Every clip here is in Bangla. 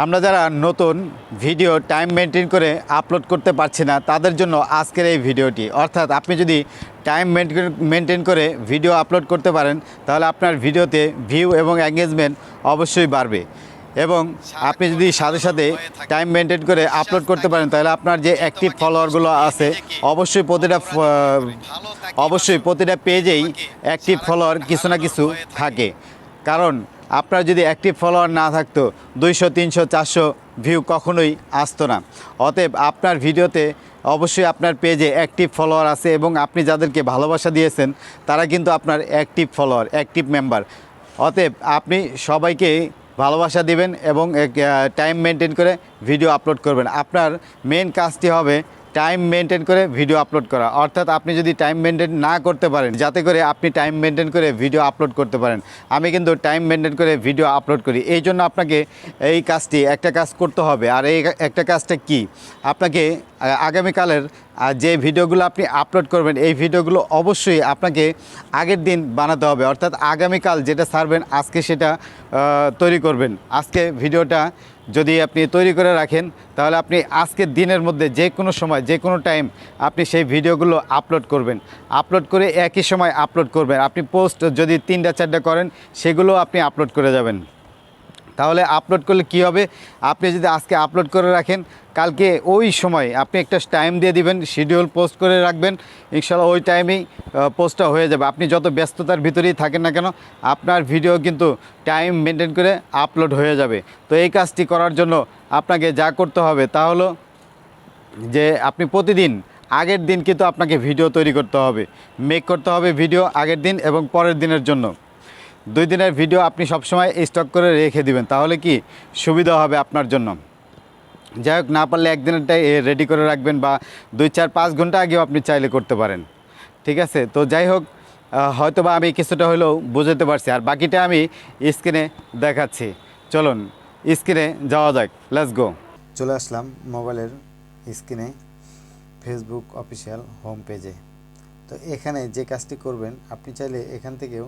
আমরা যারা নতুন, ভিডিও টাইম মেনটেন করে আপলোড করতে পারছি না, তাদের জন্য আজকের এই ভিডিওটি। অর্থাৎ আপনি যদি টাইম মেনটেন করে ভিডিও আপলোড করতে পারেন, তাহলে আপনার ভিডিওতে ভিউ এবং এঙ্গেজমেন্ট অবশ্যই বাড়বে। এবং আপনি যদি সাথে সাথে টাইম মেনটেন করে আপলোড করতে পারেন, তাহলে আপনার যে অ্যাক্টিভ ফলোয়ারগুলো আছে, অবশ্যই প্রতিটা অবশ্যই প্রতিটা পেজেই অ্যাক্টিভ ফলোয়ার কিছু না কিছু থাকে। কারণ আপনার যদি অ্যাক্টিভ ফলোয়ার না থাকতো, দুইশো, তিনশো, চারশো ভিউ কখনোই আসতো না। অতএব আপনার ভিডিওতে অবশ্যই আপনার পেজে অ্যাক্টিভ ফলোয়ার আছে এবং আপনি যাদেরকে ভালোবাসা দিয়েছেন, তারা কিন্তু আপনার অ্যাক্টিভ ফলোয়ার অ্যাক্টিভ মেম্বার অতএব আপনি সবাইকে ভালোবাসা দিবেন এবং টাইম মেনটেন করে ভিডিও আপলোড করবেন। আপনার মেন কাজটি হবে টাইম মেনটেন করে ভিডিও আপলোড করা। অর্থাৎ আপনি যদি টাইম মেনটেন না করতে পারেন, যাতে করে আপনি টাইম মেনটেন করে ভিডিও আপলোড করতে পারেন। আমি কিন্তু টাইম মেনটেন করে ভিডিও আপলোড করি। এই জন্য আপনাকে এই কাজটি, একটা কাজ করতে হবে। আর এই একটা কাজটা কি? আপনাকে আগামীকালের যে ভিডিওগুলো আপনি আপলোড করবেন, এই ভিডিওগুলো অবশ্যই আপনাকে আগের দিন বানাতে হবে। অর্থাৎ আগামীকাল যেটা ছাড়বেন, আজকে সেটা তৈরি করবেন। আজকে ভিডিওটা যদি আপনি তৈরি করে রাখেন, তাহলে আপনি আজকের দিনের মধ্যে যে কোনো সময়, যে কোনো টাইম আপনি সেই ভিডিওগুলো আপলোড করবেন। আপলোড করে একই সময় আপলোড করবেন। আপনি পোস্ট যদি তিনটা, চারটা করেন, সেগুলো আপনি আপলোড করে যাবেন। তাহলে আপলোড করলে কি হবে? আপনি যদি আজকে আপলোড করে রাখেন, কালকে ওই সময় আপনি একটা টাইম দিয়ে দিবেন শিডিউল পোস্ট করে রাখবেন, ইনশাল্লাহ ওই টাইমেই পোস্টটা হয়ে যাবে। আপনি যত ব্যস্ততার ভিতরেই থাকেন না কেন, আপনার ভিডিও কিন্তু টাইম মেনটেন করে আপলোড হয়ে যাবে। তো এই কাজটি করার জন্য আপনাকে যা করতে হবে তা হলো যে, আপনি প্রতিদিন, আগের দিন কিন্তু আপনাকে ভিডিও তৈরি করতে হবে। মেক করতে হবে ভিডিও আগের দিন এবং পরের দিনের জন্য। দুই দিনের ভিডিও আপনি সবসময় স্টক করে রেখে দিবেন, তাহলে কি সুবিধা হবে আপনার জন্য? যাই হোক, না পারলে একদিনেরটাই রেডি করে রাখবেন বা দুই চার পাঁচ ঘণ্টা আগেও আপনি চাইলে করতে পারেন। ঠিক আছে? তো যাই হোক হয়তো বা আমি কিছুটা হলেও বুঝতে পারছি। আর বাকিটা আমি স্ক্রিনে দেখাচ্ছি। চলুন স্ক্রিনে যাওয়া যাক। লেটস গো চলে আসলাম মোবাইলের স্ক্রিনে ফেসবুক অফিসিয়াল হোম পেজে তো এখানে যে কাজটি করবেন, আপনি চাইলে এখান থেকেও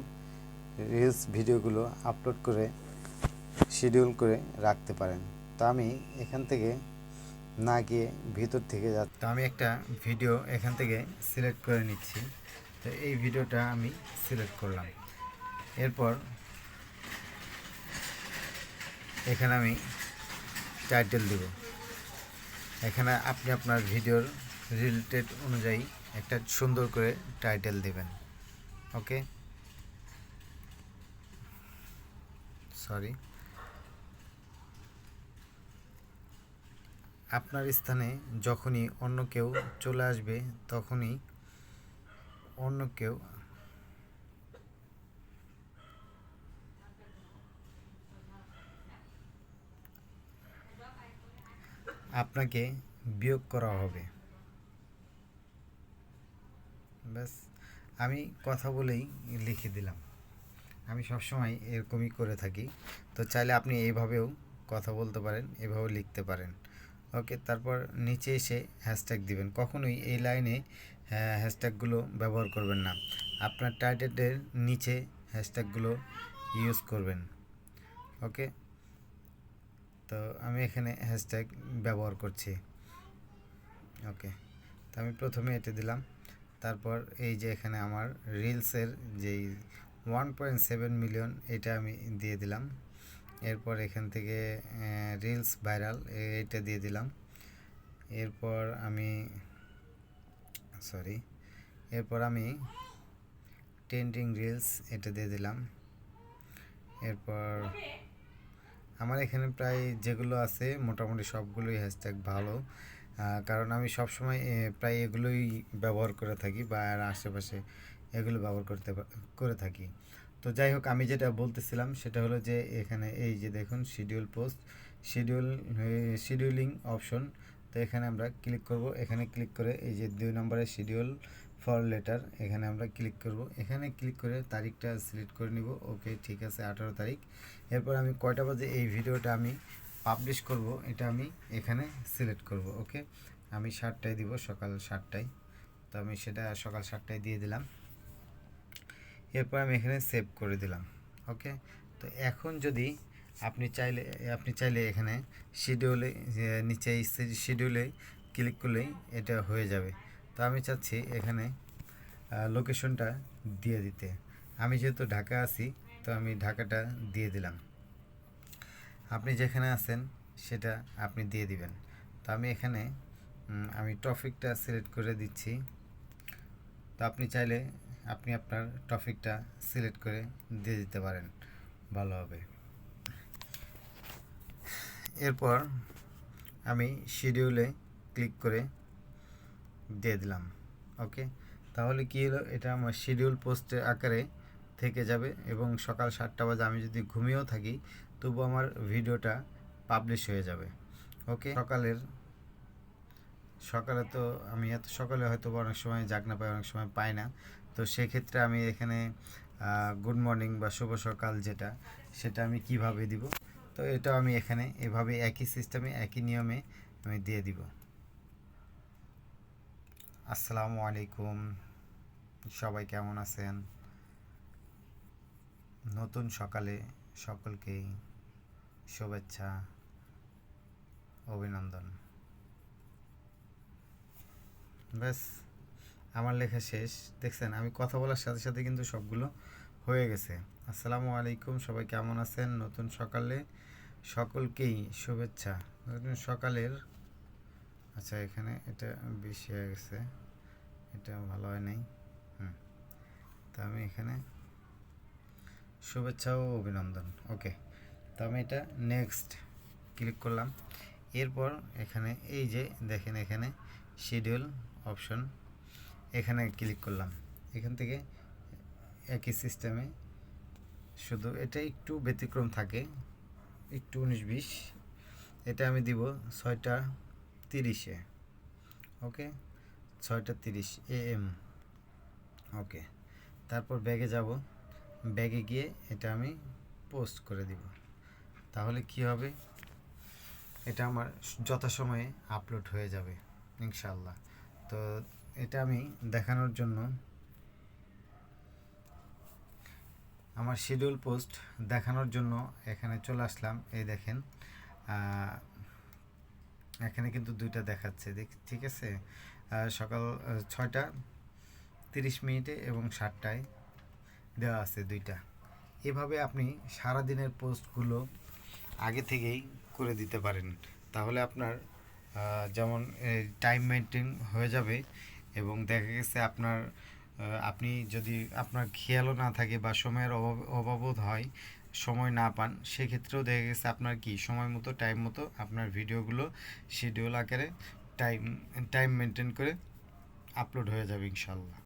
রিলস ভিডিওগুলো আপলোড করে শিডিউল করে রাখতে পারেন। তো আমি এখান থেকে না গিয়ে ভিতর থেকে যা তো আমি একটা ভিডিও এখান থেকে সিলেক্ট করে নিচ্ছি। তো এই ভিডিওটা আমি সিলেক্ট করলাম। এরপর এখানে আমি টাইটেল দেব। এখানে আপনি আপনার ভিডিওর রিলেটেড অনুযায়ী একটা সুন্দর করে টাইটেল দেবেন। Okay sorry. আপনার স্থানে যখনই অন্য কেউ চলে আসবে, তখনই অন্য কেউ আপনাকে বিয়োগ করা হবে। ব্যাস, আমি কথা বলেই লিখে দিলাম। আমি সবসময় এরকমই করে থাকি। তো চাইলে আপনি এইভাবেও কথা বলতে পারেন, এভাবেও লিখতে পারেন। ওকে, তারপর নিচে এসে হ্যাশট্যাগ দিবেন। কখনোই এই লাইনে হ্যাশট্যাগুলো ব্যবহার করবেন না। আপনার টাইটেলের নিচে হ্যাশট্যাগুলো ইউজ করবেন। ওকে, তো আমি এখানে হ্যাশট্যাগ ব্যবহার করছি। ওকে, তো আমি প্রথমে এটা দিলাম। তারপর এই যে এখানে আমার রিলসের যেই ওয়ান পয়েন্ট সেভেন মিলিয়ন এটা আমি দিয়ে দিলাম। এরপর এখান থেকে রিলস ভাইরাল এটা দিয়ে দিলাম। এরপর আমি সরি এরপর আমি ট্রেন্ডিং রিলস এটা দিয়ে দিলাম। এরপর আমার এখানে প্রায় যেগুলো আছে, মোটামুটি সবগুলোই হ্যাশট্যাগ ভালো। কারণ আমি সবসময় প্রায় এগুলোই ব্যবহার করে থাকি বা আর আশেপাশে এগুলো ব্যবহার করতে করে থাকি। তো যাই হোক, আমি যেটা বলতেছিলাম সেটা হলো যে এখানে এই যে দেখুন schedule post schedule scheduling option তো এখানে আমরা ক্লিক করব। এখানে ক্লিক করে এই যে দুই নম্বরের শিডিউল ফর লেটার এখানে আমরা ক্লিক করব। এখানে ক্লিক করে তারিখটা সিলেক্ট করে নিব। ওকে, ঠিক আছে, আঠারো তারিখ। এরপর আমি কয়টা বাজে এই ভিডিওটা আমি পাবলিশ করব, এটা আমি এখানে সিলেক্ট করব, ওকে? আমি সাতটায় দিব, সকাল সাতটায়। তো আমি সেটা সকাল সাতটায় দিয়ে দিলাম। এরপর আমি এখানে সেভ করে দিলাম ওকে তো এখন যদি আপনি চাইলে আপনি চাইলে এখানে শিডিউলে নিচে শিডিউলে ক্লিক করলেই এটা হয়ে যাবে। তো আমি চাচ্ছি এখানে লোকেশনটা দিয়ে দিতে। আমি যেহেতু ঢাকা আছি, তো আমি ঢাকাটা দিয়ে দিলাম। আপনি যেখানে আছেন, সেটা আপনি দিয়ে দিবেন। তো আমি এখানে আমি টপিকটা সিলেক্ট করে দিচ্ছি। তো আপনি চাইলে আপনি আপনার টপিকটা সিলেক্ট করে দিয়ে দিতে পারেন, ভালো হবে। এরপর আমি শিডিউলে ক্লিক করে দিয়ে দিলাম ওকে তাহলে কী হলো, এটা আমার শিডিউল পোস্টের আকারে থেকে যাবে এবং সকাল সাতটা বাজে আমি যদি ঘুমিয়েও থাকি, তবু আমার ভিডিওটা পাবলিশ হয়ে যাবে ওকে সকালের সকালে তো আমি এত সকালে হয়তো অনেক সময় জাগ না পাই, অনেক সময় পাই না। তো সেক্ষেত্রে আমি এখানে গুড মর্নিং বা শুভ সকাল যেটা, সেটা আমি কীভাবে দিব? তো এটাও আমি এখানে এভাবে একই সিস্টেমে একই নিয়মে আমি দিয়ে দিব। আসসালামু আলাইকুম। সবাই কেমন আছেন? নতুন সকালে সকলকেই শুভেচ্ছা, অভিনন্দন। ব্যাস, আমার লেখা শেষ। দেখছেন, আমি কথা বলার সাথে সাথে কিন্তু সবগুলো হয়ে গেছে। আসসালামু আলাইকুম, সবাই কেমন আছেন? নতুন সকালে সকলকেই শুভেচ্ছা। নতুন সকালের আচ্ছা এখানে এটা বেশি হয়ে গেছে। এটা ভালো হয় নাই। হুম। তা আমি এখানে শুভেচ্ছা ও অভিনন্দন। ওকে, তো আমি এটা নেক্সট ক্লিক করলাম। এরপর এখানে, এই যে দেখেন এখানে শিডিউল অপশন, এখানে ক্লিক করলাম। এখান থেকে একই সিস্টেমে শুধু এটা একটু ব্যতিক্রম থাকে, একটু উনিশ বিশ। এটা আমি দিব ছয়টা তিরিশে, ওকে? ছয়টা তিরিশ এ এম ওকে। তারপর ব্যাগে যাব, ব্যাগে গিয়ে এটা আমি পোস্ট করে দিব। তাহলে কি হবে? এটা আমার যথাসময়ে আপলোড হয়ে যাবে ইনশাল্লাহ তো এটা আমি দেখানোর জন্য আমার শিডিউল পোস্ট দেখানোর জন্য এখানে চলে আসলাম। এই দেখেন এখানে কিন্তু দুইটা দেখাচ্ছে, দেখ- ঠিক আছে? সকাল ছয়টা, তিরিশ মিনিটে এবং সাতটায় দেওয়া আছে দুইটা। এভাবে আপনি সারাদিনের পোস্টগুলো আগে থেকেই করে দিতে পারেন। তাহলে আপনার যেমন টাইম মেনটেন হয়ে যাবে এবং দেখা গেছে আপনার আপনি যদি আপনার খেয়ালও না থাকে বা সময়ের অভাব, অভাববোধ হয়, সময় না পান, সেক্ষেত্রেও দেখা গেছে আপনার কি, সময় মতো টাইম মতো আপনার ভিডিওগুলো শিডিউল আকারে টাইম টাইম মেনটেন করে আপলোড হয়ে যাবে ইনশাল্লাহ